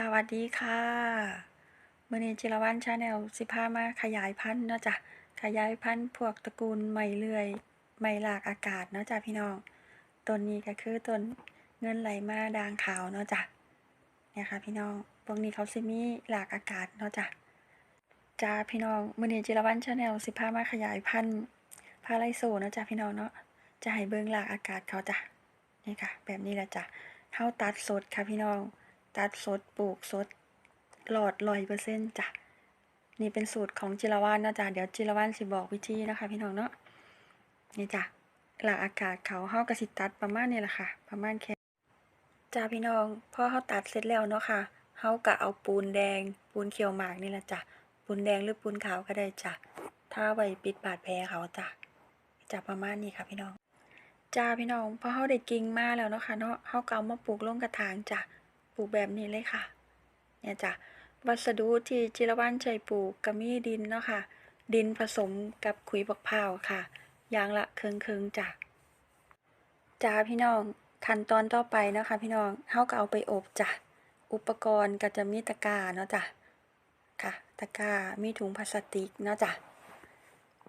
สวัสดีค่ะมือนีจิรวันชาแนลสิพามาขยายพันธุ์เนาะจ้ะขยายพันธุ์พวกตระกูลไม้เลื่อย ไม้หลากอากาศเนาะจ้ะพี่น้องต้นนี้ก็คือต้นเงินไหลมาด่างขาวเนาะจ้ะเนี่ยค่ะพี่น้องพวกนี้เขาสิมีหลากอากาศเนาะจ้ะจ้าพี่น้องมือนีจิรวันชาแนลสิพามาขยายพันธุ์พาไลโซเนาะจ้ะพี่น้องเนาะจะให้เบิ่งหลากอากาศเขาจ้ะนี่ค่ะ แบบนี้แหละจ้ะเฮาตัดสดค่ะพี่น้อง ตัดสดปลูกสดหลอดร้อยเปอร์เซ็นต์จ้ะนี่เป็นสูตรของจิรวานนะจ๊ะเดี๋ยวจิรวานสิบอกวิธีนะคะ พี่น้องเนาะนี่จ้ะหลักอากาศเขาเฮากระสิตัดประมาณนี้แหละค่ะ ประมาณแค่จ้าพี่น้องพอเฮาตัดเสร็จแล้วเนาะค่ะเฮาก็เอาปูนแดง ปูนเขียวหมากนี่แหละจ้ะปูนแดงหรือปูนขาวก็ได้จ้ะถ้าไว้ปิดบาดแผลเขาจ้ะจ้ะประมาณนี้ค่ะพี่น้องจ้าพี่น้องพอเฮาได้กิ่งมาแล้วเนาะค่ะเนาะเฮาก็เอามาปลูกลงกระถางจ้ะ ปลูกแบบนี้เลยค่ะ เนี่ยจ้ะวัสดุที่จิรวันใช้ปลูกก็มีดินเนาะค่ะ ดินผสมกับขุยบักพร้าวค่ะอย่างละเครึ่งครึ่งจ้ะจ้าพี่น้องขั้นตอนต่อไปนะคะพี่น้องเฮาก็เอาไปอบจ้ะอุปกรณ์ก็จะมีตะกร้าเนาะจ้ะค่ะ ตะกร้ามีถุงพลาสติกเนาะจ้ะ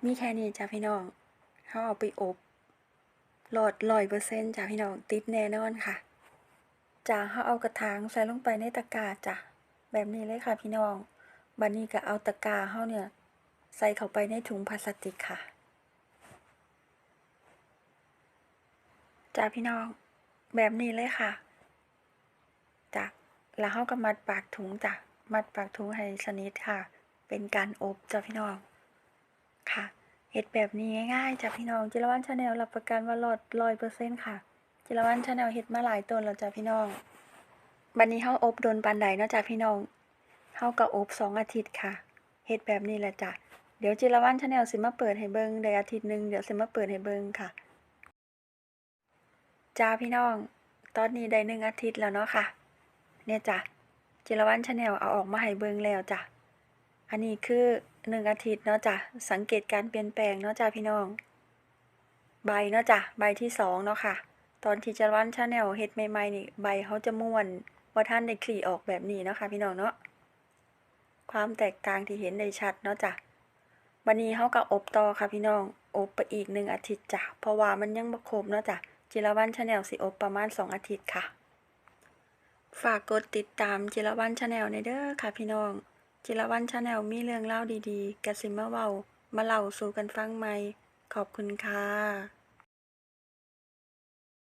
มีแค่นี้จ้ะพี่น้องเฮาเอาไปอบหลอดร้อยเปอร์เซ็นต์จ้ะพี่น้องติดแน่นอนค่ะ จ้าเขาเอากระถางใส่ลงไปในตะกร้าจ้ะแบบนี้เลยค่ะพี่น้องบันนี้ก็เอาตะกร้าเขาเนี่ย ใส่เข้าไปในถุงพลาสติกค่ะจ้าพี่น้องแบบนี้เลยค่ะจ้ะแล้วเขาก็มัดปากถุงจ้ะมัดปากถุงให้สนิทค่ะ เป็นการอบจ้ะพี่น้องค่ะเห็ดแบบนี้ง่ายๆจ้ะพี่น้องจิรวันชาแนลรับประกันว่าหลอดร้อยเปอร์เซ็นต์ค่ะ จิรวันชาแนลเฮ็ดมาหลายต้นแล้วจ้ะพี่น้อง บัดนี้เฮาอบโดนปานใดเนาะจ้ะพี่น้อง เฮาก็อบสองอาทิตย์ค่ะ เฮ็ดแบบนี้แหละจ้ะ เดี๋ยวจิรวันชาแนลสิมาเปิดให้เบิ่งได้อาทิตย์หนึงเดี๋ยวสิมาเปิดให้เบิ่งค่ะ จ้าพี่น้อง ตอนนี้ได้หนึ่งอาทิตย์แล้วเนาะค่ะ เนี่ยจ้ะ จิรวันชาแนลเอาออกมาให้เบิ่งแล้วจ้ะ อันนี้คือหนึ่งอาทิตย์เนาะจ้ะ สังเกตการเปลี่ยนแปลงเนาะจ้ะพี่น้อง ใบเนาะจ้ะ ใบที่สองเนาะค่ะ ตอนที่จะวันชาแนลเฮ็ดใหม่ๆนี่ใบเขาจะม่วนว่าท่านได้คลี่ออกแบบนี้เนาะคะพี่น้องเนาะความแตกต่างที่เห็นได้ชัดเนาะจ้ะวันนี้เขาก็อบต่อค่ะพี่น้อง อบไปอีกหนึ่งอาทิตย์จ้ะเพราะว่ามันยังบ่ครบเนาะจ้ะจิรวันชาแนลสิอบประมาณสองอาทิตย์ค่ะ ฝากกดติดตามจิรวันชาแนลในเด้อค่ะพี่น้อง จิรวันชาแนลมีเรื่องเล่าดีๆกระสิมาเว้ามาเล่าสู่กันฟังใหม่ขอบคุณค่ะ